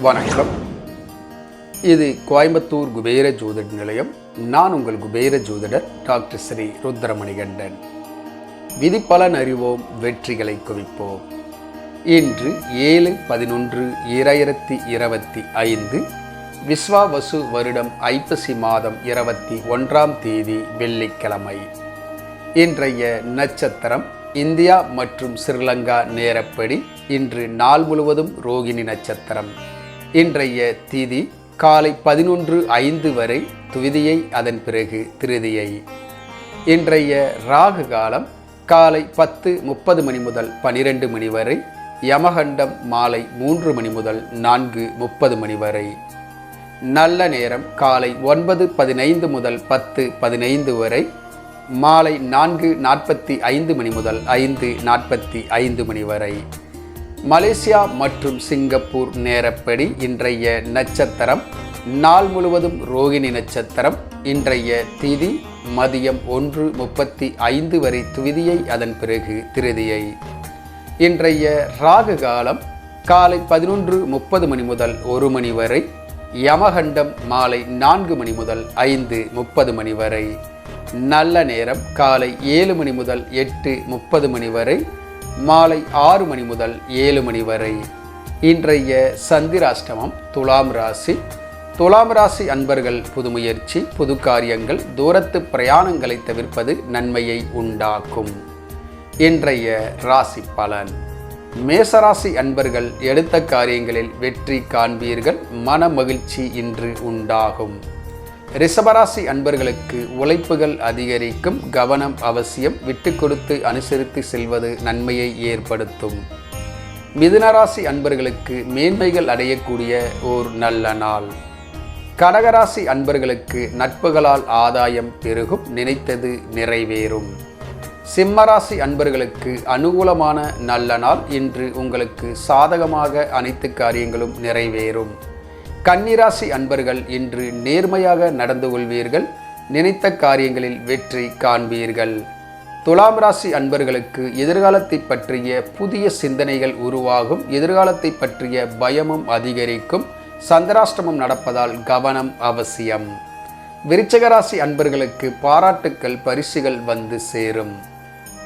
வணக்கம். இது கோயம்புத்தூர் குபேர ஜோதிட நிலையம். நான் உங்கள் குபேர ஜோதிடர் டாக்டர் ஸ்ரீ ருத்ரமணிகண்டன். விதிப்பலன் அறிவோம் வெற்றிகளை குவிப்போம். இன்று ஏழு பதினொன்று இரண்டாயிரத்தி இருபத்தி ஐந்து விஸ்வாவசு வருடம் ஐப்பசி மாதம் இருபத்தி ஒன்றாம் தேதி வெள்ளிக்கிழமை. இன்றைய நட்சத்திரம் இந்தியா மற்றும் ஸ்ரீலங்கா நேரப்படி இன்று நாள் முழுவதும் ரோகிணி நட்சத்திரம். இன்றைய தீதி காலை பதினொன்று ஐந்து வரை துவிதியை அதன் பிறகு திருதியை. இன்றைய ராகு காலம் காலை பத்து முப்பது மணி முதல் பனிரெண்டு மணி வரை யமகண்டம் மாலை மூன்று மணி முதல் நான்கு முப்பது மணி வரை. நல்ல நேரம் காலை ஒன்பது பதினைந்து முதல் பத்து பதினைந்து வரை மாலை நான்கு நாற்பத்தி ஐந்து மணி முதல் ஐந்து நாற்பத்தி ஐந்து மணி வரை. மலேசியா மற்றும் சிங்கப்பூர் நேரப்படி இன்றைய நட்சத்திரம். நாள் முழுவதும் ரோகிணி நட்சத்திரம். இன்றைய திதி மதியம் ஒன்று முப்பத்தி ஐந்து வரை துவிதியை அதன் பிறகு திருதியை. இன்றைய ராகு காலம் காலை பதினொன்று முப்பது மணி முதல் ஒரு மணி வரை. யமகண்டம் மாலை நான்கு மணி முதல் ஐந்து முப்பது மணி வரை. நல்ல நேரம் காலை ஏழு மணி முதல் எட்டு முப்பது மணி வரை. மாலை ஆறு மணி முதல் ஏழு மணி வரை. இன்றைய சந்திராஷ்டமம் துலாம் ராசி. துலாம் ராசி அன்பர்கள் புதுமுயற்சி புது காரியங்கள் தூரத்து பிரயாணங்களை தவிர்ப்பது நன்மையை உண்டாக்கும். இன்றைய ராசி பலன். மேசராசி அன்பர்கள் எடுத்த காரியங்களில் வெற்றி காண்பீர்கள் மன மகிழ்ச்சி இன்று உண்டாகும். ரிஷபராசி அன்பர்களுக்கு உழைப்புகள் அதிகரிக்கும் கவனம் அவசியம் விட்டு கொடுத்து அனுசரித்து செல்வது நன்மையை ஏற்படுத்தும். மிதுனராசி அன்பர்களுக்கு மேன்மைகள் அடையக்கூடிய ஓர் நல்ல நாள். கடகராசி அன்பர்களுக்கு நட்புகளால் ஆதாயம் பெருகும் நினைத்தது நிறைவேறும். சிம்மராசி அன்பர்களுக்கு அனுகூலமான நல்ல நாள் இன்று உங்களுக்கு சாதகமாக அனைத்து காரியங்களும் நிறைவேறும். கன்னிராசி அன்பர்கள் இன்று நேர்மையாக நடந்து கொள்வீர்கள். நினைத்த காரியங்களில் வெற்றி காண்பீர்கள். துலாம் ராசி அன்பர்களுக்கு எதிர்காலத்தை பற்றிய புதிய சிந்தனைகள் உருவாகும். எதிர்காலத்தை பற்றிய பயமும் அதிகரிக்கும். சந்திராஷ்டமம் நடப்பதால் கவனம் அவசியம். விருச்சகராசி அன்பர்களுக்கு பாராட்டுக்கள் பரிசுகள் வந்து சேரும்.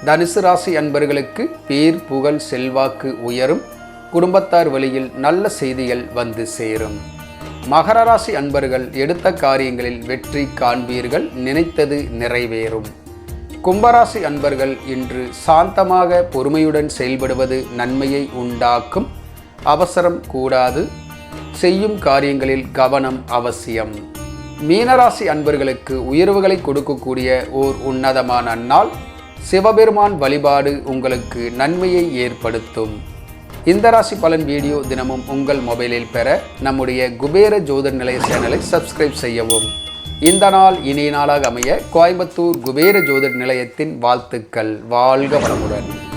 தனுசு ராசி அன்பர்களுக்கு பேர் புகழ் செல்வாக்கு உயரும். குடும்பத்தார் வழியில் நல்ல செய்திகள் வந்து சேரும். மகர ராசி அன்பர்கள் எடுத்த காரியங்களில் வெற்றி காண்பீர்கள் நினைத்தது நிறைவேறும். கும்பராசி அன்பர்கள் இன்று சாந்தமாக பொறுமையுடன் செயல்படுவது நன்மையை உண்டாக்கும். அவசரம் கூடாது. செய்யும் காரியங்களில் கவனம் அவசியம். மீனராசி அன்பர்களுக்கு உயர்வுகளை கொடுக்கக்கூடிய ஓர் உன்னதமான நாள். சிவபெருமான் வழிபாடு உங்களுக்கு நன்மையை ஏற்படுத்தும். இந்த ராசி பலன் வீடியோ தினமும் உங்கள் மொபைலில் பெற நம்முடைய குபேர ஜோதர் நிலைய சேனலை சப்ஸ்கிரைப் செய்யவும். இந்த நாள் இனிய நாளாக அமைய கோயம்புத்தூர் குபேர ஜோதர் நிலையத்தின் வாழ்த்துக்கள். வாழ்க வளமுடன்.